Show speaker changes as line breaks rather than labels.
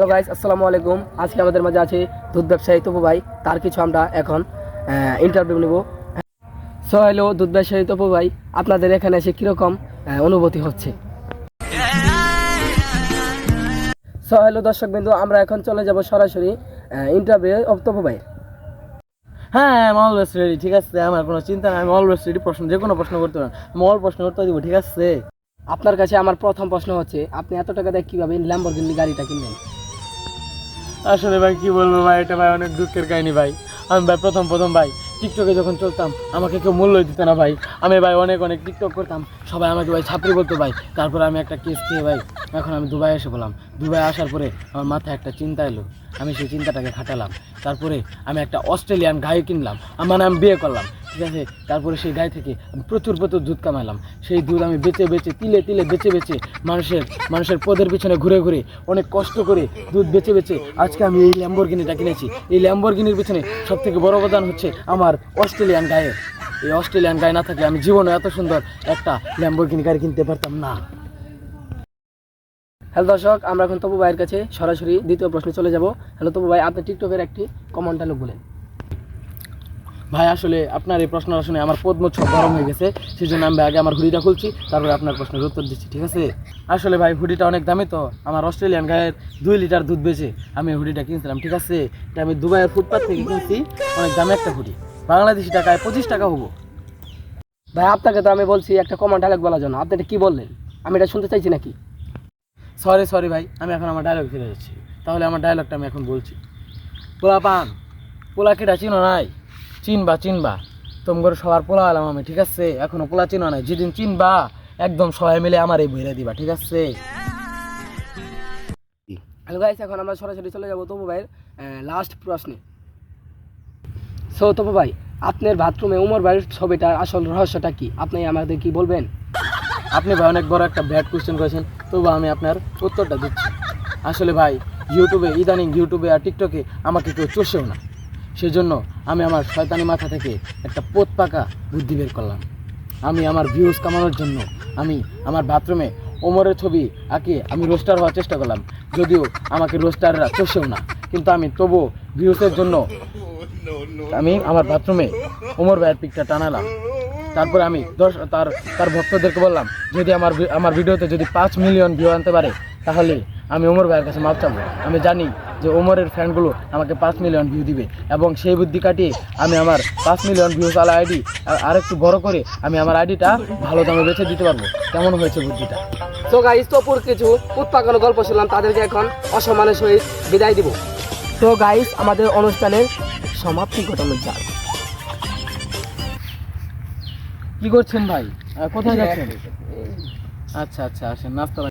Hello guys আসসালামু আলাইকুম। আজকে আমাদের মাঝে আছে দুধ ব্যবসায়ী তপু ভাই। তার কিছু আমরা এখন ইন্টারভিউ নেব। সো হ্যালো দুধ ব্যবসায়ী তপু ভাই আপনাদের এখানে এসে কীরকম অনুভূতি হচ্ছে? সো হ্যালো দর্শক বিন্দু আমরা এখন চলে যাব সরাসরি ইন্টারভিউ অফ তপু ভাই
হ্যাঁ আমি অলওয়েজ রেডি ঠিক আছে? আমার কোনো চিন্তা নাই আমি অলওয়েজ রেডি প্রশ্ন যে কোনো প্রশ্ন করতে পারেন। আমি অল প্রশ্ন করতে দিব ঠিক আছে?
আপনার কাছে আমার প্রথম প্রশ্ন হচ্ছে আপনি এত টাকা দিয়ে কীভাবে ল্যাম্বরগিনি গাড়িটা কিনলেন?
আসলে ভাই, কি বলব ভাই, এটা ভাই অনেক দুঃখের কাহিনী ভাই। আমি ভাই প্রথম প্রথম ভাই টিকটকে যখন চলতাম, আমাকে কেউ মূল্য দিত না ভাই। আমি ভাই অনেক অনেক টিকটক করতাম, সবাই আমাকে ভাই ছাত্রী বলতো ভাই, তারপরে আমি একটা কেস খেয়ে ভাই, এখন আমি দুবাই এসে বললাম দুবাই আসার পরে আমার মাথায় একটা চিন্তা এলো, আমি সেই চিন্তাটাকে খাটালাম। তারপরে আমি একটা অস্ট্রেলিয়ান গায়ে কিনলাম আম- মানে আমি বিয়ে করলাম। ঠিক আছে? তারপরে সেই গাই থেকে আমি প্রচুর প্রচুর দুধ কামালাম সেই দুধ আমি বেচে বেচে, তিলে তিলে বেচে বেচে মানুষের মানুষের পদের পিছনে ঘুরে ঘুরে অনেক কষ্ট করে দুধ বেচে বেচে আজকে আমি এই ল্যাম্বরগিনিটা কিনেছি। এই ল্যাম্বরগিনির পিছনে সব থেকে বড় অবদান হচ্ছে আমার অস্ট্রেলিয়ান গায়ে। এই অস্ট্রেলিয়ান গায়ে না থাকলে আমি জীবনে এত সুন্দর একটা ল্যাম্বরগিনি গাড়ি কিনতে পারতাম না।
হ্যালো দর্শক, আমরা এখন তপু ভাইয়ের কাছে সরাসরি দ্বিতীয় প্রশ্নে চলে যাব। হ্যালো তপু ভাই, আপনি টিকটকের একটি কমন ডায়লগ বলেন।
ভাই, আসলে আপনার এই প্রশ্ন শুনে আমার পদ্মচ্ছক গরম হয়ে গেছে সেই জন্য আমি আগে আমার হুডিটা খুলছি, তারপরে আপনার প্রশ্নের উত্তর দিচ্ছি, ঠিক আছে? আসলে ভাই, হুডিটা অনেক দামি তো, আমার অস্ট্রেলিয়ান গায়ের দুই লিটার দুধ বেচে আমি হুডিটা কিনছিলাম, ঠিক আছে? এটা আমি দুবাইয়ের ফুটপাথ থেকে কিনছি, অনেক দামি একটা হুডি। বাংলাদেশি টাকায় পঁচিশ টাকা হব।
ভাই, আপনাকে তো আমি বলছি একটা কমন ডায়লগ বলার জন্য, আপনি এটা কি বললেন? আমি এটা শুনতে চাইছি নাকি?
সরি সরি ভাই, আমি এখন আমার ডায়লগ ফিরে যাচ্ছি। তাহলে আমার ডায়লগটা আমি এখন বলছি। পোলা পান পোলা কেটা চিনো নাই? চিনবা চিনবা। তোমার সবার পোলা এলাম আমি, ঠিক আছে? এখনও পোলা চিনো নাই। যেদিন চিনবা, একদম সবাই মিলে আমার এই বইরে দিবা, ঠিক আছে?
হ্যালো গাইস এখন আমরা সরাসরি চলে যাব তপু ভাইয়ের লাস্ট প্রশ্নে। সো তপু ভাই, আপনার বাথরুমে উমর ভাইয়ের ছবিটার আসল রহস্যটা কি? আপনি আমাদের কি বলবেন?
আপনি ভাই অনেক বড় একটা ব্যাড কোয়েশ্চেন করেছেন। তবু আমি আপনার উত্তরটা দিচ্ছি। আসলে ভাই ইউটিউবে ইদানিং ইউটিউবে আর টিকটকে আমাকে কেউ চষেও না। সেজন্য আমি আমার শয়তানি মাথা থেকে একটা পোত পাকা বুদ্ধি বের করলাম। আমি আমার ভিউজ কামানোর জন্য আমি আমার বাথরুমে ওমরের ছবি আঁকে আমি রোস্টার হওয়ার চেষ্টা করলাম। যদিও আমাকে রোস্টাররা চষেও না, কিন্তু আমি তবু ভিউসের জন্য আমি আমার বাথরুমে ওমর ভাইয়ের পিকটা টানালাম। তারপরে আমি দশ, তার তার ভক্তদেরকে বললাম, যদি আমার আমার ভিডিওতে যদি পাঁচ মিলিয়ন ভিউ আনতে পারে, তাহলে আমি ওমর ভাইয়ের কাছে মাপ চাবো। আমি জানি যে ওমরের ফ্যানগুলো আমাকে পাঁচ মিলিয়ন ভিউ দিবে এবং সেই বুদ্ধি কাটিয়ে আমি আমার পাঁচ মিলিয়ন ভিউ আলা আইডি আর একটু বড় করে আমি আমার আইডিটা ভালো দামে বেছে দিতে পারব। কেমন হয়েছে বুদ্ধিটা?
তো গাইস তপুর কিছু উৎপাদন গল্প শুনলাম তাদেরকে এখন অসম্মানের সহিত বিদায় দিব। তো গাইস আমাদের অনুষ্ঠানের সমাপ্তি ঘটানো যাক।
কি করছেন ভাই? কোথায় যাচ্ছেন? আচ্ছা আচ্ছা আসেন নাস্তা